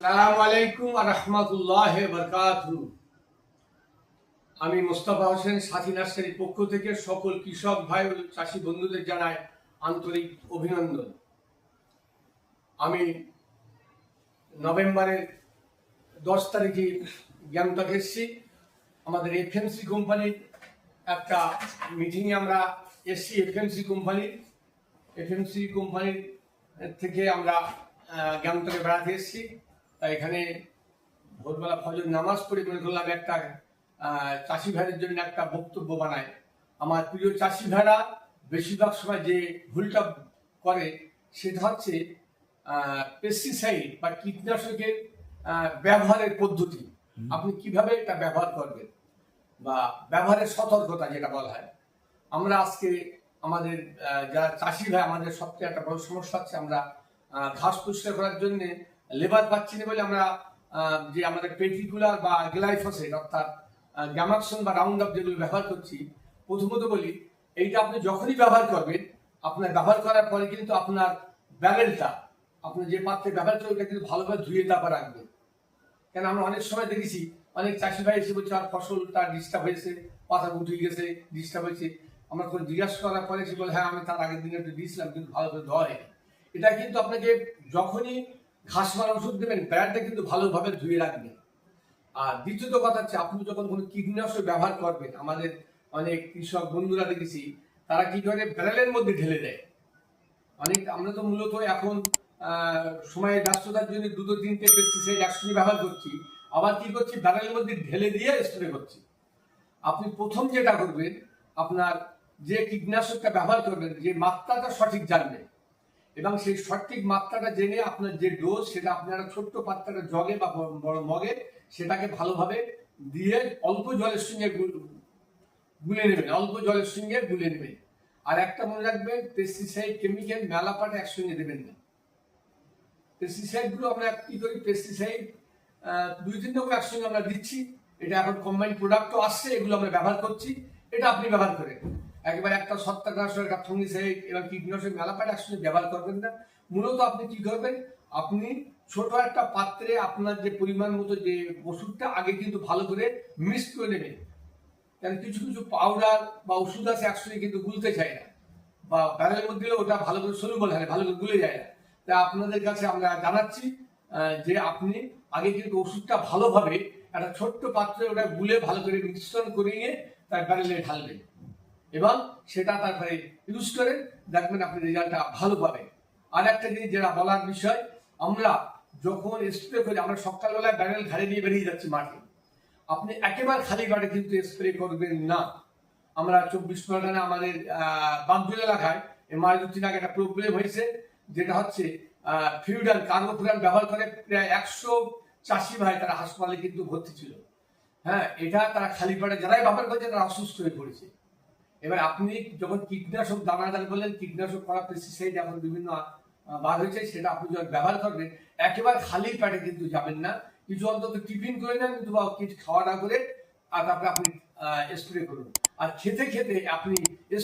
সালাম আলাইকুম রহমতুল্লাহ বরকাতু আমি মোস্তফা হোসেন, সাথী নার্সারির পক্ষ থেকে সকল কৃষক ভাই ও চাষি বন্ধুদের জানাই আন্তরিক অভিনন্দন। আমি নভেম্বরের দশ তারিখে গ্যাংটক এসেছি আমাদের এফএমসি কোম্পানির একটা মিটিংয়ে আমরা এসছি, এফএমসি কোম্পানির। এফএমসি কোম্পানির থেকে আমরা গ্যাংটকে বেড়াতে এসেছি। তাই এখানে ভোরবেলা ফজর নামাজ পড়ে মনে করলাম একটা চাষি ভাইয়ের জন্য একটা বক্তব্য বানায়। আমার প্রিয় চাষি ভাইরা বেশিরভাগ সময় যে ভুলটা করে সেটা হচ্ছে পেস্টিসাইড বা কীটনাশকের ব্যবহারের পদ্ধতি। আপনি কীভাবে এটা ব্যবহার করবেন? বা ব্যবহারের সতর্কতা যেটা বলা হয়। আমরা আজকে আমাদের যারা চাষি ভাই আমাদের সবচেয়ে একটা বড় সমস্যা হচ্ছে আমরা ঘাস পরিষ্কার করার জন্য লেবার পাচ্ছি না বলে আমরা যে আমাদের পেটিকুলার বা গ্লাইফোসেট অর্থাৎ গ্যামাক্সন বা রাউন্ড আপ যেগুলো ব্যবহার করছি, প্রথমত বলি, এইটা আপনি যখনই ব্যবহার করবেন, আপনার ব্যবহার করার পরে কিন্তু আপনার ব্যারেলটা আপনি যে পাত্রে ব্যবহার করবেন ওটা কিন্তু ভালোভাবে ধুয়ে তারপর রাখবেন। কেন আমরা অনেক সময় দেখেছি, অনেক চাষি ভাই এসে বলছে, আর ফসলটা ডিস্টার্ব হয়েছে, পাতা উঠে গেছে ডিস্টার্ব হয়েছে। আমরা কোনো জিজ্ঞাসা করার পরে সে বলে হ্যাঁ আমি তার আগের দিনে একটু দিয়েছিলাম, কিন্তু ভালো করে ধোয়া এটা কিন্তু আপনাকে যখনই ঘাস মারা ওষুধ দেবেন প্যাডটা কিন্তু ভালোভাবে ধুয়ে রাখবেন। আর দ্বিতীয়ত কথা হচ্ছে আপনি যখন কোনো কীটনাশক ব্যবহার করবেন আমাদের অনেক কৃষক বন্ধুরা দেখেছি তারা কি করে ব্যারেলের মধ্যে ঢেলে দেয়। অনেক আমরা তো মূলত এখন আহ, সময়ের ব্যস্ততার জন্য দুটো তিনটে পেস্টিসাইড একসঙ্গে ব্যবহার করছি। আবার কি করছি ব্যারেলের মধ্যে ঢেলে দিয়ে স্প্রে করছি। আপনি প্রথম যেটা করবেন আপনার যে কীটনাশকটা ব্যবহার করবেন যে মাত্রাটা সঠিক জানবেন। এবং সেই সঠিক মাত্রাটা জেনে আপনার যে ডোজ, সেটা আপনারা ছোট্ট পাত্রের জগে বা বড়- মগে সেটাকে ভালোভাবে দিয়ে অল্প জলের সঙ্গে গুলে নেবেন, অল্প জলের সঙ্গে গুলে নেবেন। আর একটা মনে রাখবেন পেস্টিসাইড কেমিক্যাল মেলাপাটা একসঙ্গে দেবেন না। পেস্টিসাইডগুলো আমরা কি করি? পেস্টিসাইড দুই তিন রকম একসঙ্গে আমরা দিচ্ছি। এটা এখন কম্বাইন প্রোডাক্টও আসছে, এগুলো আমরা ব্যবহার করছি। এটা আপনি ব্যবহার করেন। একেবারে একটা ছত্রাকনাশক একটা ফঙ্গিসাইড এবং কীটনাশক মেলাপাট একসঙ্গে ব্যবহার করবেন না। মূলত আপনি কি করবেন, আপনি ছোট একটা পাত্রে আপনার যে পরিমাণ মতো যে ওষুধটা, আগে কিন্তু ভালো করে মিক্স করে নেবেন। কারণ কিছু কিছু পাউডার বা ওষুধ আছে একসঙ্গে কিন্তু গুলতে চায় না। বা ব্যারেলের মধ্যে ওটা ভালো করে সলুবল হয় ভালো করে গুলে যায় না। তাই আপনাদের কাছে আমরা জানাচ্ছি যে আপনি আগে কিন্তু ওষুধটা ভালোভাবে একটা ছোট্ট পাত্রে ওটা গুলে ভালো করে মিশ্রণ করে নিয়ে তার ব্যারেলে ঢালবেন। এবং সেটা তারপরে ইউজ করে দেখবেন আপনি রেজাল্টটা ভালো পাবেন। আর একটা জিনিস যেটা বলার বিষয়, আমরা যখন স্প্রে করি, আমরা সকালবেলায় ব্যারেল ঘাড়ে নিয়ে বেরিয়ে যাচ্ছি মাঠে। আপনি একেবারে খালি বাড়ি কিন্তু স্প্রে করবেন না। আমরা চব্বিশ পরগনা আমাদের বাগদুল এলাকায় মাস দু তিন আগে একটা প্রবলেম হয়েছে, যেটা হচ্ছে ফিউডাল কার্বোফিউরাল ব্যবহার করে প্রায় একশো চাষি ভাই তারা হাসপাতালে কিন্তু ভর্তি ছিল। হ্যাঁ এটা তারা খালি পাড়ে যারাই ব্যবহার করছে তারা অসুস্থ হয়ে পড়েছে। এবার আপনি যখন কীটনাশক দানাদার বললেন, কীটনাশক করা পেস্টিসাইড এখন বিভিন্ন বার হয়েছে, সেটা আপনি যখন ব্যবহার করবেন, একেবারে খালি পেটে কিন্তু যাবেন না। কিছু অন্তত টিফিন করে নেন কিন্তু বা কিছু খাওয়া না করে, আর তারপরে আপনি স্প্রে করুন। আর খেতে খেতে আপনি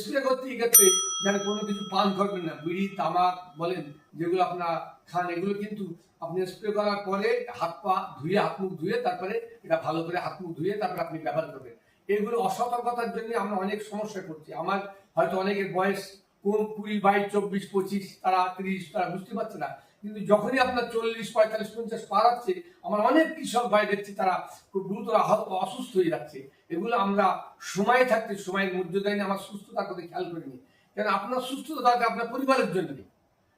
স্প্রে করতে ক্ষেত্রে যেন কোনো কিছু পান করবেন না। বিড়ি, তামাক বলেন, যেগুলো আপনার খান, এগুলো কিন্তু আপনি স্প্রে করার পরে হাত পা ধুয়ে, হাত মুখ ধুয়ে, তারপরে এটা ভালো করে হাত মুখ ধুয়ে তারপরে আপনি ব্যবহার করবেন। এগুলো অসতর্কতার জন্য আমরা অনেক সমস্যায় পড়ছি আমার হয়তো অনেকের বয়স কোন কুড়ি, বাইশ, চব্বিশ, পঁচিশ, তারা তিরিশ, তারা বুঝতে পারছে না। কিন্তু যখনই আপনার চল্লিশ, পঁয়তাল্লিশ, পঞ্চাশ পার হচ্ছে, আমার অনেক কৃষক ভাই দেখছি তারা খুব গুরুতর আহত অসুস্থ হয়ে যাচ্ছে। এগুলো আমরা সময় থাকতে, সময়ের মধ্যে দেয় আমার সুস্থতার কথা খেয়াল করিনি কেন আপনার সুস্থতা দরকার আপনার পরিবারের জন্য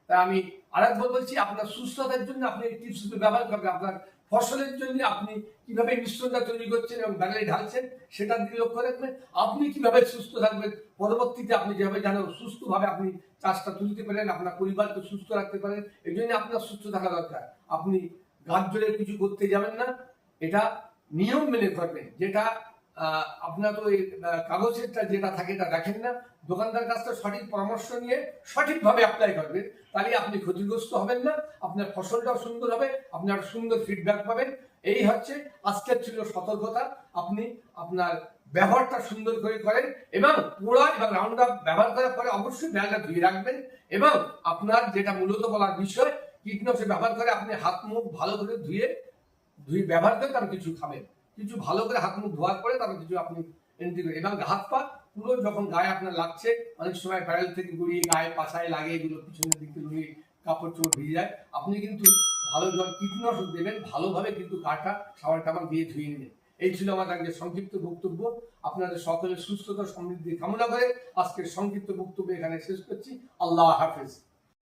তাই আমি আরেকবার বলছি, আপনার সুস্থতার জন্য আপনি এই ব্যবহার করবেন। আপনার ফসলের জন্য আপনি কীভাবে মিশ্রতা তৈরি করছেন এবং ব্যানারে ঢালছেন সেটার দিকে লক্ষ্য রাখবেন। আপনি কীভাবে সুস্থ থাকবেন, পরবর্তীতে আপনি যেভাবে জানেন সুস্থভাবে আপনি চাষটা তুলতে পারেন, আপনার পরিবারকে সুস্থ রাখতে পারেন, এই জন্য আপনার সুস্থ থাকা দরকার। আপনি গাছ জোরে কিছু করতে যাবেন না, এটা নিয়ম মেনে করবেন, যেটা আপনার এই কাগজেরটা যেটা থাকে এটা রাখেন না। দোকানদার কাছ থেকে সঠিক পরামর্শ নিয়ে সঠিকভাবে অ্যাপ্লাই করবেন। তাহলে আপনি ক্ষতিগ্রস্ত হবেন না, আপনার ফসলটাও সুন্দর হবে, আপনার সুন্দর ফিডব্যাক পাবেন। এই হচ্ছে আজকের ছিল সতর্কতা। আপনি আপনার ব্যবহারটা সুন্দর করে করেন এবং পোড়া এবং রাউন্ড আপ ব্যবহার করার পরে অবশ্যই ব্যাগটা ধুয়ে রাখবেন এবং আপনার যেটা মূলত বলার বিষয়, কীটনাশক ব্যবহার করে আপনি হাত মুখ ভালো করে ধুয়ে ধুয়ে ব্যবহার করে তারপর কিছু খাবেন। কিছু ভালো করে হাত মুখ ধোয়ার পরে তারপর কিছু আপনি এন্ট্রি করে এবং হাত পা পুরো যখন গায়ে আপনার লাগছে, অনেক সময় প্যারেল থেকে গড়িয়ে গায়ে পাছায় লাগে এগুলো পিছনের দিকে গড়িয়ে কাপড় চোপড় ভিজে যায়। আপনি কিন্তু ভালো জল, কীটনাশক দেবেন, ভালোভাবে কিন্তু গাটা সাবান টাবান দিয়ে ধুয়ে নেবেন। এই ছিল আমার আজকে সংক্ষিপ্ত বক্তব্য। আপনাদের সকলের সুস্থতা, সমৃদ্ধি কামনা করে আজকের সংক্ষিপ্ত বক্তব্য এখানে শেষ করছি। আল্লাহ হাফেজ।